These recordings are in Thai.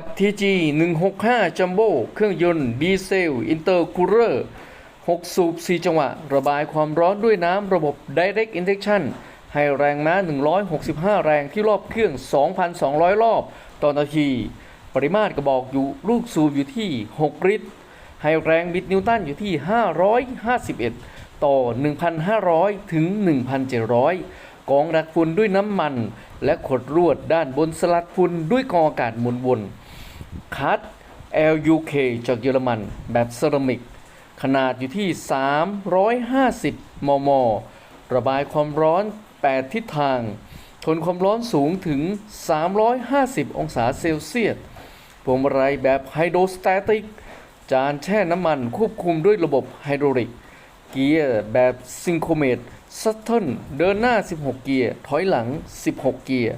กับ TG 165 Jumbo เครื่องยนต์ดีเซลอินเตอร์คูลเลอร์6 สูบ 4 จังหวะ ระบายความร้อนด้วยน้ำระบบ Direct Injection ให้แรงม้า 165 แรงที่รอบเครื่อง 2,200 รอบต่อนาที ปริมาตรกระบอกอยู่ลูกสูบอยู่ที่ 6 ลิตร ให้แรงบิดนิวตันอยู่ที่ 551 ต่อ 1,500 ถึง 1,700 กองดักฝุ่นด้วยน้ำมัน และขดรวดด้านบนสลัดฝุ่นด้วยกองอากาศหมุนวน คัด LUK จากเยอรมันแบบเซรามิก ขนาดอยู่ที่ 350 มม ระบายความร้อน 8 ทิศทาง ทนความร้อนสูงถึง 350 องศาเซลเซียสพวงมาลัยแบบไฮโดรสแตติก จานแช่น้ำมันควบคุมด้วยระบบไฮดรอลิก เกียร์แบบซิงโครเมตซัตเทิลเดินหน้า 16 เกียร์ ถอยหลัง 16 เกียร์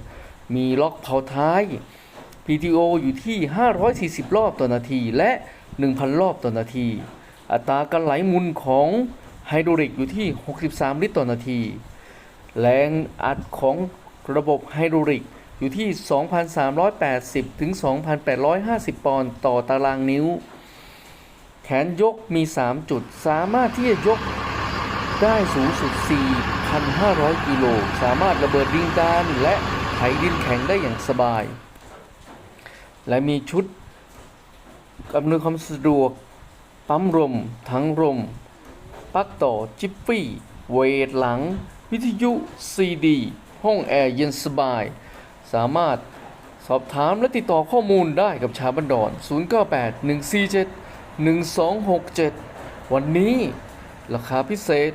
มีล็อกเผาท้าย PTO อยู่ที่ 540 รอบต่อนาทีและ 1,000 รอบต่อนาที อัตราการไหลหมุนของไฮดรอลิกอยู่ที่ 63 ลิตรต่อนาที แรงอัดของระบบไฮดรอลิกอยู่ที่ 2,380 ถึง 2,850 ปอนด์ต่อตารางนิ้ว แขนยกมี 3 จุด สามารถที่จะยกได้สูงสุด 4,500 กิโล สามารถระเบิดดินดานและไถดินแข็งได้อย่างสบาย และมีชุดอำนวยความสะดวก ปั๊มลมทั้งลมปลั๊กต่อจิปปี้ เวทหลัง วิทยุซีดี ห้องแอร์เย็นสบาย สามารถสอบถามและติดต่อข้อมูลได้กับชาวบันดอน 098 147 1267 วันนี้ราคาพิเศษ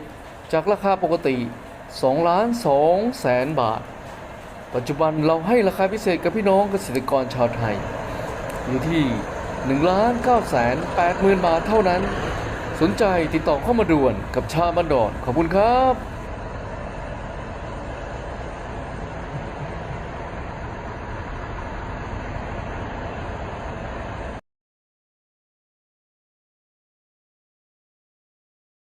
จากราคาปกติ2ล้าน2แสนบาท ปัจจุบันเราให้ราคาพิเศษกับพี่น้องเกษตรกรชาวไทย อยู่ที่1ล้าน9แสน8หมื่นบาทเท่านั้น สนใจติดต่อเข้ามาด่วนกับชาบันดอนขอบคุณครับ